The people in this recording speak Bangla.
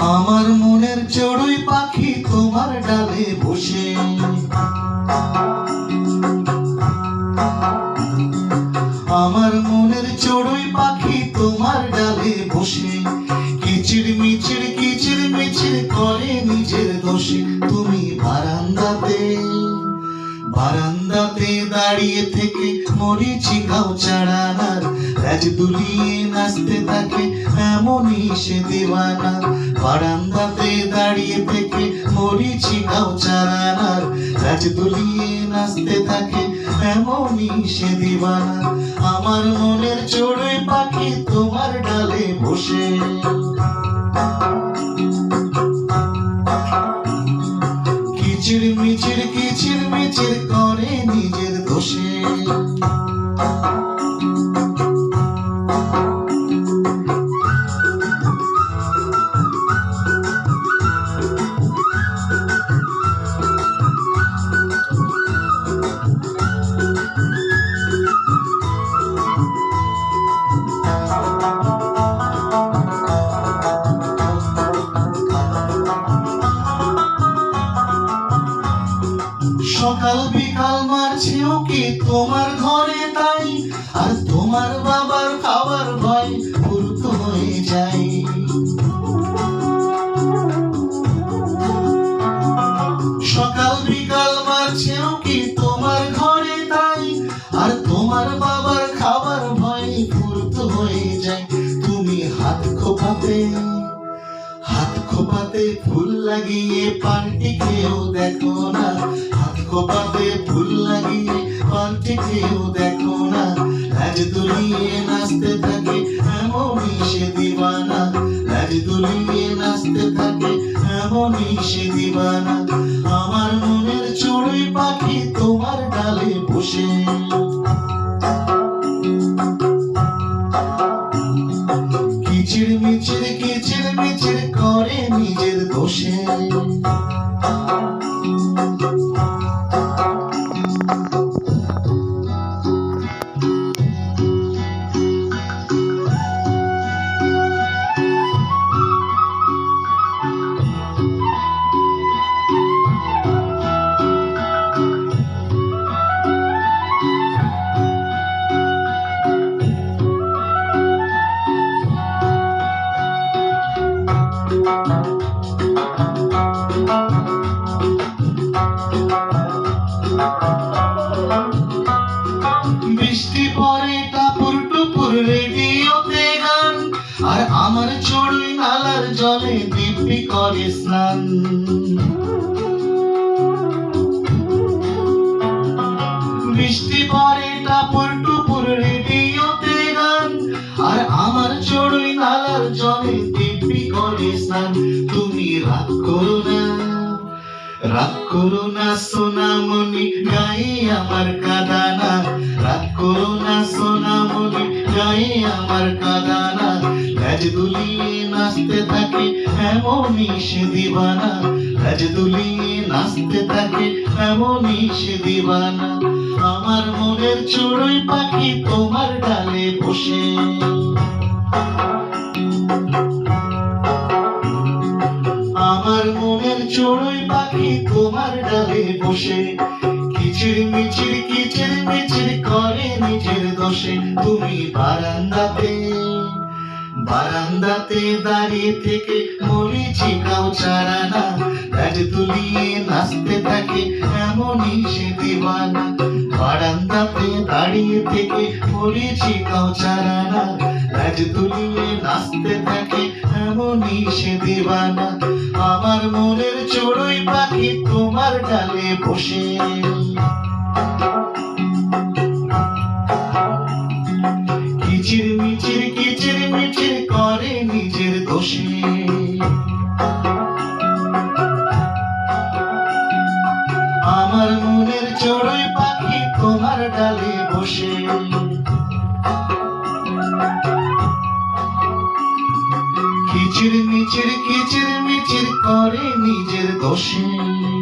আমার মনের চড়ুই পাখি তোমার ডালে বসে। আমার মনের চড়ুই পাখি তোমার ডালে বসে। কিচির মিচির কিচির মিচির করে নিজের দোষে। বারান্দাতে দাঁড়িয়ে থেকে মরিচি গাও চাড়ানার রাজ দুলিয়ে নাচতে থাকে এমনই সে দিওয়ানা বারান্দাতে দাঁড়িয়ে থেকে মরিচি গাও চাড়ানার রাজ দুলিয়ে নাচতে থাকে এমনই সে দিওয়ানা আমার মনের চড়ুই পাখি তোমার ডালে বসে। মিচির করে নিজের দোষে। সকাল বিকাল মারছে ওকে তোমার ঘরে তাই? আর তোমার বাবার খাবার ভয় ফুরত হয়ে যায়। সকাল বিকাল মারছে ওকে তোমার ঘরে তাই? আর তোমার বাবার খাবার ভয় ফুরত হয়ে যায়। তুমি হাত খোপাতে হাত খোপাতে ফুল লাগিয়ে পাল্টি খেয়েও দেখো না। হাত খোপাতে ফুল লাগিয়ে পাল্টি খেয়েও দেখো না। লাজ দুলিয়ে নাচতে থাকে এমনই সে দিবানা। লাজ দুলিয়ে নাচতে থাকে এমনই সে দিবানা। আমার মনের চড়ুই পাখি তোমার ডালে বসে। কিচির মিচির বৃষ্টি পরে টাপুর টুপুর রেডিওতে গান, আর আমার চড়ুই নালার জলে দিব্যি করে স্নান। বৃষ্টি তুমি রাগ করো না, রাগ করো না সোনামণি গায়ে আমার কাদানা, রাগ করো না সোনামণি গায়ে আমার কাদানা লাজ দুলিয়ে নাচতে থাকে এমনই সে দিবানা লাজ দুলিয়ে নাচতে থাকে এমনই সে দিবানা। আমার মনের চড়ুই পাখি তোমার ডালে বসে। আমার মনের চড়ুই পাখি তোমার ডালে বসে। কিচির মিচির কিচির মিচির করে নিজের দোষে। তুমি বারান্দাতে বারান্দাতে দাঁড়িয়ে থেকে মরিচি গাও চারানা রাজ তুলিয়ে নাচতে থাকে এমনই সে দিবানা বারান্দাতে দাঁড়িয়ে থেকে মরিচি গাও চারানা রাজ তুলিয়ে নাচতে থাকে এমনই দিবানা। আমার মনের চড়ুই পাখি তোমার ডালে বসে। কিচির মিচির কিচির মিচির করে নিজের দোষে। আমার মনের চড়ুই পাখি তোমার ডালে বসে। কিচির মিচির কিচির মিচির করে নিজের দোষে।